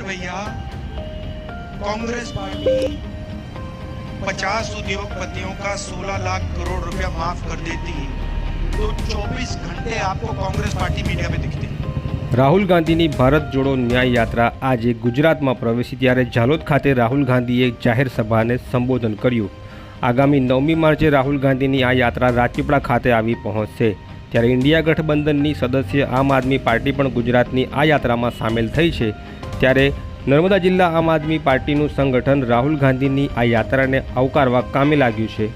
भैया कांग्रेस पार्टी पचास उद्योगपतियों का 16 लाख करोड़ रुपया माफ कर देती तो 24 घंटे आपको कांग्रेस पार्टी मीडिया में दिखती રાહુલ ગાંધીની ભારત જોડો ન્યાય યાત્રા આજે ગુજરાતમાં પ્રવેશી ત્યારે ઝાલોદ ખાતે રાહુલ ગાંધીએ એક જાહેર સભાને સંબોધન કર્યું આગામી નવમી માર્ચે રાહુલ ગાંધીની આ યાત્રા રાજપીપળા ખાતે આવી પહોંચશે ત્યારે ઇન્ડિયા ગઠબંધનની સદસ્ય આમ આદમી પાર્ટી પણ ગુજરાતની આ યાત્રામાં સામેલ થઈ છે ત્યારે નર્મદા જિલ્લા આમ આદમી પાર્ટીનું સંગઠન રાહુલ ગાંધીની આ યાત્રાને આવકારવા કામે લાગ્યું છે.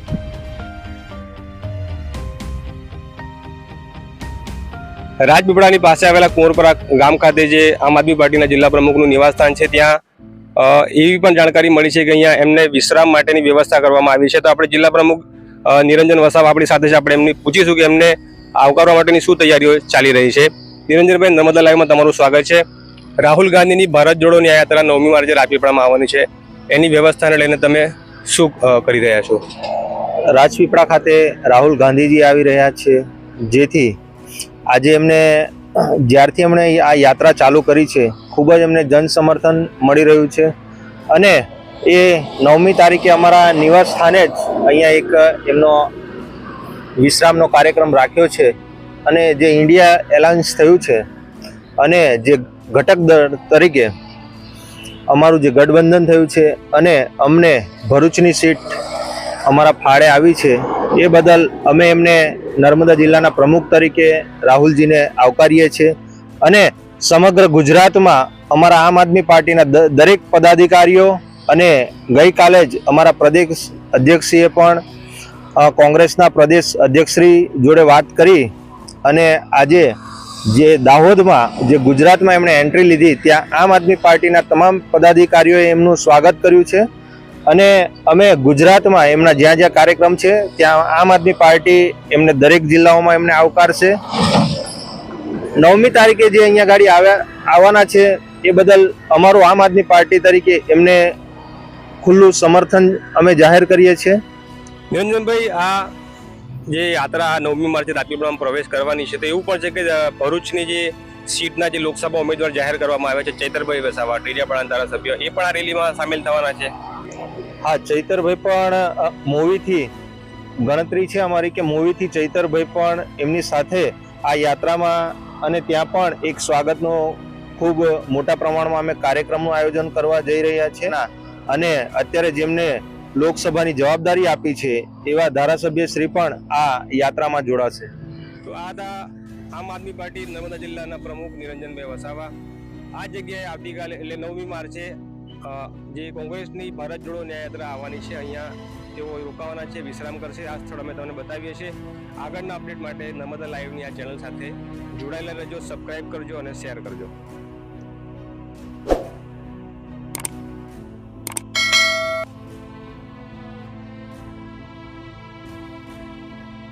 રાજપીપળાની પાસે આવેલા કુંવરપરા ગામ ખાતે જે આમ આદમી પાર્ટીના જિલ્લા પ્રમુખનું નિવાસસ્થાન છે, ત્યાં એવી પણ જાણકારી મળી છે કે અહીંયા એમને વિશ્રામ માટેની વ્યવસ્થા કરવામાં આવી છે. તો આપણે જિલ્લા પ્રમુખ નિરંજન વસાવા આપણી સાથે છે. આપણે એમને પૂછીશું કે એમને આવકારવા માટેની શું તૈયારીઓ ચાલી રહી છે. નિરંજનભાઈ, નર્મદા લાઈવમાં તમારું સ્વાગત છે. રાહુલ ગાંધીની ભારત જોડો ન્યાય યાત્રા નવમી માર્ચે રાજપીપળામાં આવવાની છે. એની વ્યવસ્થાને લઈને તમે શું કરી રહ્યા છો? રાજપીપળા ખાતે રાહુલ ગાંધીજી આવી રહ્યા છે. જેથી આજે એમને, જ્યારથી એમણે આ યાત્રા ચાલુ કરી છે, ખૂબ જ એમને જન સમર્થન મળી રહ્યું છે. અને એ નવમી તારીખે અમારા નિવાસ સ્થાને જ અહીંયા એક, એમનો વિશ્રામનો કાર્યક્રમ રાખ્યો છે. અને જે ઇન્ડિયા એલાયન્સ થયું છે, અને જે ઘટક દળ તરીકે અમારું જે ગઠબંધન થયું છે અને અમને ભરૂચની સીટ અમારા ફાળે આવી છે, એ બદલ અમે એમને નર્મદા જિલ્લાના પ્રમુખ તરીકે રાહુલજીને આવકારીએ છીએ અને સમગ્ર ગુજરાતમાં અમારા આમ આદમી પાર્ટીના દરેક પદાધિકારીઓ અને ગઈકાલે જ અમારા પ્રદેશ અધ્યક્ષશ્રીએ પણ કોંગ્રેસના પ્રદેશ અધ્યક્ષશ્રી જોડે વાત કરી અને આજે જે દાહોદમાં, જે ગુજરાતમાં એમણે એન્ટ્રી લીધી, ત્યાં આમ આદમી પાર્ટીના તમામ પદાધિકારીઓએ એમનું સ્વાગત કર્યું છે. અને અમે ગુજરાતમાં એમના જ્યાં જ્યાં કાર્યક્રમ છે, ત્યાં આમ આદમી પાર્ટી એમને દરેક જિલ્લાઓમાં એમને આવકારશે. નવમી તારીખે જે અહીંયા ગાડી આવ્યા, આવવાના છે, એ બદલ અમારું આમ આદમી પાર્ટી તરીકે એમને ખુલ્લું સમર્થન અમે જાહેર કરીએ છીએ. નિરંજનભાઈ, આ જે યાત્રા નવમી માર્ચે રાજપીપળામાં પ્રવેશ કરવાની છે, તો એવું પણ છે કે ભરૂચની જે સીટના જે લોકસભા ઉમેદવાર જાહેર કરવામાં આવ્યા છે, ચૈતરભાઈ વસાવા ડેરિયાપાડા ધારાસભ્ય, એ પણ આ રેલીમાં સામેલ થવાના છે. હા, ચૈતરભાઈ પણ મૂવીથી ગણતરી છે અમારી કે મૂવીથી ચૈતરભાઈ પણ એમની સાથે આ યાત્રામાં અને ત્યાં પણ એક સ્વાગતનો ખૂબ મોટા પ્રમાણમાં અમે કાર્યક્રમનું આયોજન કરવા જઈ રહ્યા છીએ અને અત્યારે જેમને લોકસભાની જવાબદારી આપી છે એવા ધારાસભ્ય શ્રી પણ આ યાત્રામાં જોડાશે. તો આ હતા આમ આદમી પાર્ટી નર્મદા જિલ્લાના પ્રમુખ નિરંજનભાઈ વસાવા. આ જગ્યાએ આવતીકાલે એટલે નવમી માર્ચે જે કોંગ્રેસની ભારત જોડો ન્યાયયાત્રા આવવાની છે, અહીંયા તેઓ રોકાવાના છે, વિશ્રામ કરશે. આ સ્થળ અમે તમને બતાવીએ છીએ. આગળના અપડેટ માટે નર્મદા લાઈવની આ ચેનલ સાથે જોડાયેલા રહેજો સબસ્ક્રાઈબ કરજો અને શેર કરજો.